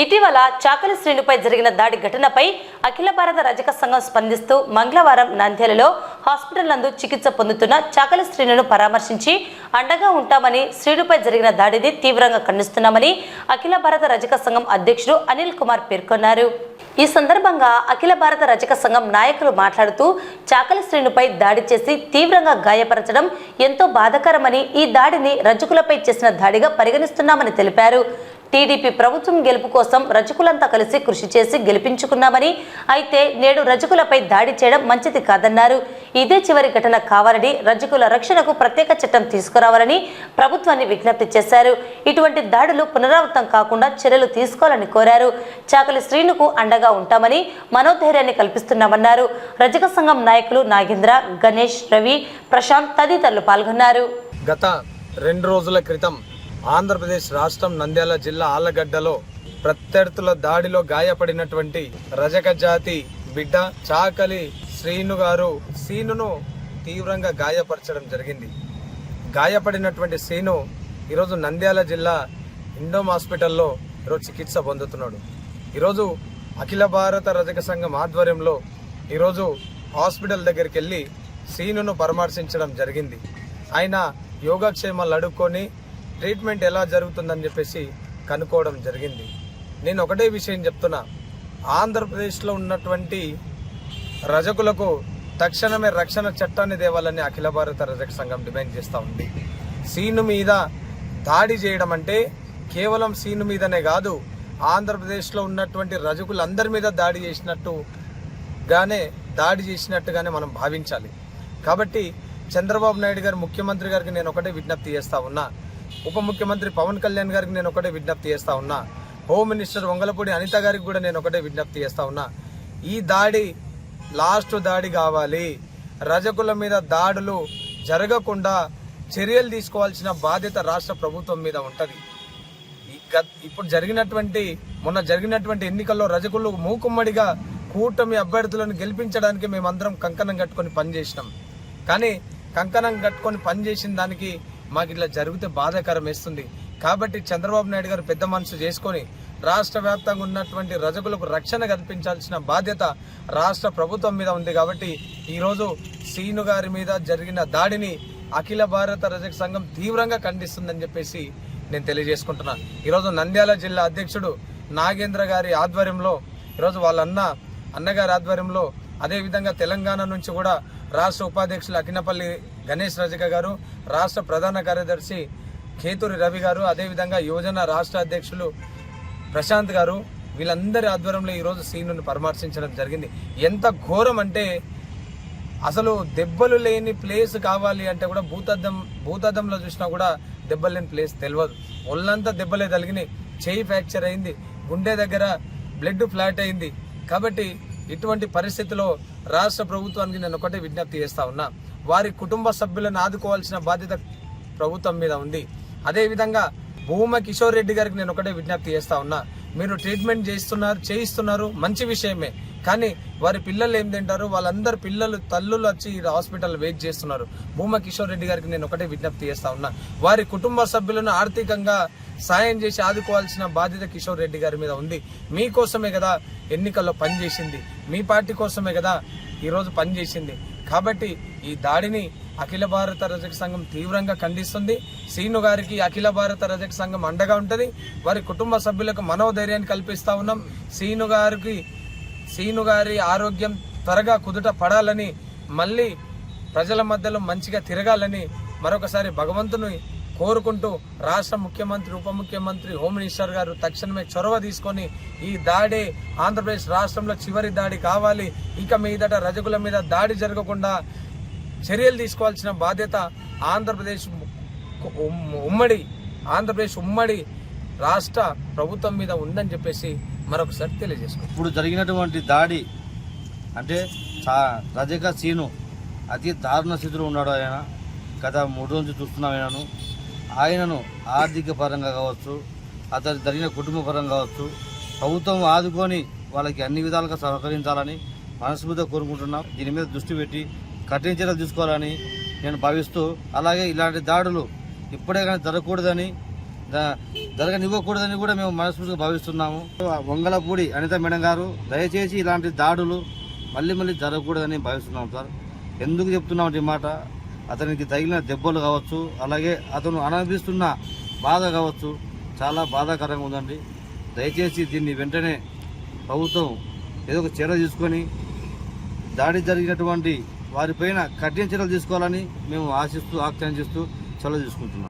ఇటీవల చాకలి శ్రేణుపై జరిగిన దాడి ఘటనపై అఖిల భారత రజక సంఘం స్పందిస్తూ మంగళవారం నంద్యాలలో హాస్పిటల్ నందు చికిత్స పొందుతున్న చాకలి శ్రేణును పరామర్శించి అండగా ఉంటామని శ్రేణుపై జరిగిన దాడిని తీవ్రంగా ఖండిస్తున్నామని అఖిల భారత రజక సంఘం అధ్యక్షుడు అనిల్ కుమార్ పేర్కొన్నారు. ఈ సందర్భంగా అఖిల భారత రజక సంఘం నాయకులు మాట్లాడుతూ చాకలి శ్రేణుపై దాడి చేసి తీవ్రంగా గాయపరచడం ఎంతో బాధాకరమని ఈ దాడిని రజకులపై చేసిన దాడిగా పరిగణిస్తున్నామని తెలిపారు. టీడీపీ ప్రభుత్వం గెలుపు కోసం రజకులంతా కలిసి కృషి చేసి గెలిపించుకున్నామని అయితే నేడు రజకులపై దాడి చేయడం మంచిది కాదన్నారు. ఇదే చివరి ఘటన కావాలని రజకుల రక్షణకు ప్రత్యేక చట్టం తీసుకురావాలని ప్రభుత్వాన్ని విజ్ఞప్తి చేశారు. ఇటువంటి దాడులు పునరావృతం కాకుండా చర్యలు తీసుకోవాలని కోరారు. చాకలి శ్రీనుకు అండగా ఉంటామని మనోధైర్యాన్ని కల్పిస్తున్నామన్నారు. రజక సంఘం నాయకులు నాగేంద్ర గణేష్ రవి ప్రశాంత్ తదితరులు పాల్గొన్నారు. గత రెండు రోజుల క్రితం ఆంధ్రప్రదేశ్ రాష్ట్రం నంద్యాల జిల్లా ఆళ్ళగడ్డలో ప్రత్యర్థుల దాడిలో గాయపడినటువంటి రజక జాతి బిడ్డ చాకలి శ్రీను గారు సీనును తీవ్రంగా గాయపరచడం జరిగింది. గాయపడినటువంటి శ్రీను ఈరోజు నంద్యాల జిల్లా ఇండోమ్ హాస్పిటల్లో ఈరోజు చికిత్స పొందుతున్నాడు. ఈరోజు అఖిల భారత రజక సంఘం ఆధ్వర్యంలో ఈరోజు హాస్పిటల్ దగ్గరికి వెళ్ళి శ్రీనును పరామర్శించడం జరిగింది. ఆయన యోగక్షేమాలు అడుక్కొని ట్రీట్మెంట్ ఎలా జరుగుతుందని చెప్పేసి కనుక్కోవడం జరిగింది. నేను ఒకటే విషయం చెప్తున్నా. ఆంధ్రప్రదేశ్లో ఉన్నటువంటి రజకులకు తక్షణమే రక్షణ చట్టాన్ని తేవాలని అఖిల భారత రజక సంఘం డిమాండ్ చేస్తూ ఉంది. సీను మీద దాడి చేయడం అంటే కేవలం సీను మీదనే కాదు ఆంధ్రప్రదేశ్లో ఉన్నటువంటి రజకులందరి మీద దాడి చేసినట్టుగానే దాడి చేసినట్టుగానే మనం భావించాలి. కాబట్టి చంద్రబాబు నాయుడు గారు ముఖ్యమంత్రి గారికి నేను ఒకటే విజ్ఞప్తి చేస్తా ఉన్నా. ఉప ముఖ్యమంత్రి పవన్ కళ్యాణ్ గారికి నేను ఒకటే విజ్ఞప్తి చేస్తా ఉన్నా. హోమ్ మినిస్టర్ వంగలపూడి అనిత గారికి కూడా నేను ఒకటే విజ్ఞప్తి చేస్తా ఉన్నా. ఈ దాడి లాస్ట్ దాడి కావాలి. రజకుల మీద దాడులు జరగకుండా చర్యలు తీసుకోవాల్సిన బాధ్యత రాష్ట్ర ప్రభుత్వం మీద ఉంటుంది. ఇప్పుడు జరిగినటువంటి మొన్న జరిగినటువంటి ఎన్నికల్లో రజకులు మూకుమ్మడిగా కూటమి అభ్యర్థులను గెలిపించడానికి మేమందరం కంకణం కట్టుకొని పనిచేసినాం. కానీ కంకణం కట్టుకొని పనిచేసిన దానికి మాకు ఇట్లా జరిగితే బాధాకరం వేస్తుంది. కాబట్టి చంద్రబాబు నాయుడు గారు పెద్ద మనసు చేసుకొని రాష్ట్ర వ్యాప్తంగా ఉన్నటువంటి రజకులకు రక్షణ కల్పించాల్సిన బాధ్యత రాష్ట్ర ప్రభుత్వం మీద ఉంది కాబట్టి ఈరోజు సీను గారి మీద జరిగిన దాడిని అఖిల భారత రజక సంఘం తీవ్రంగా ఖండిస్తుందని చెప్పేసి నేను తెలియజేసుకుంటున్నాను ఈరోజు నంద్యాల జిల్లా అధ్యక్షుడు నాగేంద్ర గారి ఆధ్వర్యంలో ఈరోజు వాళ్ళ అన్న అన్నగారి ఆధ్వర్యంలో అదేవిధంగా తెలంగాణ నుంచి కూడా రాష్ట్ర ఉపాధ్యక్షులు అకినపల్లి గణేష్ రజక గారు రాష్ట్ర ప్రధాన కార్యదర్శి కేతూరి రవి గారు అదేవిధంగా యువజన రాష్ట్ర అధ్యక్షులు ప్రశాంత్ గారు వీళ్ళందరి ఆధ్వర్యంలో ఈరోజు సీనుని పరామర్శించడం జరిగింది. ఎంత ఘోరం అంటే అసలు దెబ్బలు లేని ప్లేస్ కావాలి అంటే కూడా భూతద్దం భూతద్దంలో చూసినా కూడా దెబ్బలు లేని ప్లేస్ తెలియదు ఒళ్ళంతా దెబ్బలే తలిగినాయి చేయి ఫ్రాక్చర్ అయింది. గుండె దగ్గర బ్లడ్ ఫ్లాట్ అయింది. కాబట్టి ఇటువంటి పరిస్థితిలో రాష్ట్ర ప్రభుత్వానికి నేను ఒకటే విజ్ఞప్తి చేస్తా ఉన్నా. వారి కుటుంబ సభ్యులను ఆదుకోవాల్సిన బాధ్యత ప్రభుత్వం మీద ఉంది. అదేవిధంగా భూమ కిషోర్ రెడ్డి గారికి నేను ఒకటే విజ్ఞప్తి చేస్తా ఉన్నా. మీరు ట్రీట్మెంట్ చేస్తున్నారు చేయిస్తున్నారు మంచి విషయమే. కానీ వారి పిల్లలు ఏం తింటారు? వాళ్ళందరు పిల్లలు తల్లులు వచ్చి ఈ హాస్పిటల్ వెయిట్ చేస్తున్నారు. భూమా కిషోర్ రెడ్డి గారికి నేను ఒకటే విజ్ఞప్తి చేస్తా ఉన్నా. వారి కుటుంబ సభ్యులను ఆర్థికంగా సాయం చేసి ఆదుకోవాల్సిన బాధ్యత కిషోర్ రెడ్డి గారి మీద ఉంది. మీకోసమే కదా ఎన్నికల్లో పనిచేసింది. మీ పార్టీ కోసమే కదా ఈరోజు పనిచేసింది. కాబట్టి ఈ దాడిని అఖిల భారత రజక సంఘం తీవ్రంగా ఖండిస్తుంది. శ్రీను గారికి అఖిల భారత రజక సంఘం అండగా ఉంటుంది. వారి కుటుంబ సభ్యులకు మనోధైర్యాన్ని కల్పిస్తా ఉన్నాం. సీను గారికి సీను గారి ఆరోగ్యం త్వరగా కుదుట పడాలని మళ్ళీ ప్రజల మధ్యలో మంచిగా తిరగాలని మరొకసారి భగవంతుని కోరుకుంటూ రాష్ట్ర ముఖ్యమంత్రి ఉప ముఖ్యమంత్రి హోమ్ మినిస్టర్ గారు తక్షణమే చొరవ తీసుకొని ఈ దాడి ఆంధ్రప్రదేశ్ రాష్ట్రంలో చివరి దాడి కావాలి. ఇక మీదట రజకుల మీద దాడి జరగకుండా చర్యలు తీసుకోవాల్సిన బాధ్యత ఆంధ్రప్రదేశ్ ఉమ్- ఉమ్మడి ఆంధ్రప్రదేశ్ ఉమ్మడి రాష్ట్ర ప్రభుత్వం మీద ఉందని చెప్పేసి మరొకసారి తెలియజేసుకో ఇప్పుడు జరిగినటువంటి దాడి అంటే రజక సీను అతి దారుణ స్థితిలో ఉన్నాడు ఆయన. గత మూడు రోజులు చూస్తున్నాం ఆయనను. ఆయనను ఆర్థిక పరంగా కావచ్చు అతని జరిగిన కుటుంబ పరంగా కావచ్చు ప్రభుత్వం ఆదుకొని వాళ్ళకి అన్ని విధాలుగా సహకరించాలని మనస్ఫూర్తిగా కోరుకుంటున్నాం. దీని మీద దృష్టి పెట్టి కఠిన చర్యలు తీసుకోవాలని నేను భావిస్తూ అలాగే ఇలాంటి దాడులు ఇప్పుడే కానీ జరగకూడదని జరగనివ్వకూడదని కూడా మేము మనస్ఫూర్తిగా భావిస్తున్నాము. వంగలపూడి అనిత మేడం గారు దయచేసి ఇలాంటి దాడులు మళ్ళీ మళ్ళీ జరగకూడదని భావిస్తున్నాం సార్. ఎందుకు చెప్తున్నాం ఈ మాట? అతనికి తగిలిన దెబ్బలు కావచ్చు అలాగే అతను అనుభవిస్తున్న బాధ కావచ్చు చాలా బాధాకరంగా ఉందండి. దయచేసి దీన్ని వెంటనే ప్రభుత్వం ఏదో ఒక చర్య తీసుకొని దాడి జరిగినటువంటి వారిపైన కఠిన చర్యలు తీసుకోవాలని మేము ఆశిస్తూ ఆఖ్యానిస్తూ చర్యలు తీసుకుంటున్నాం.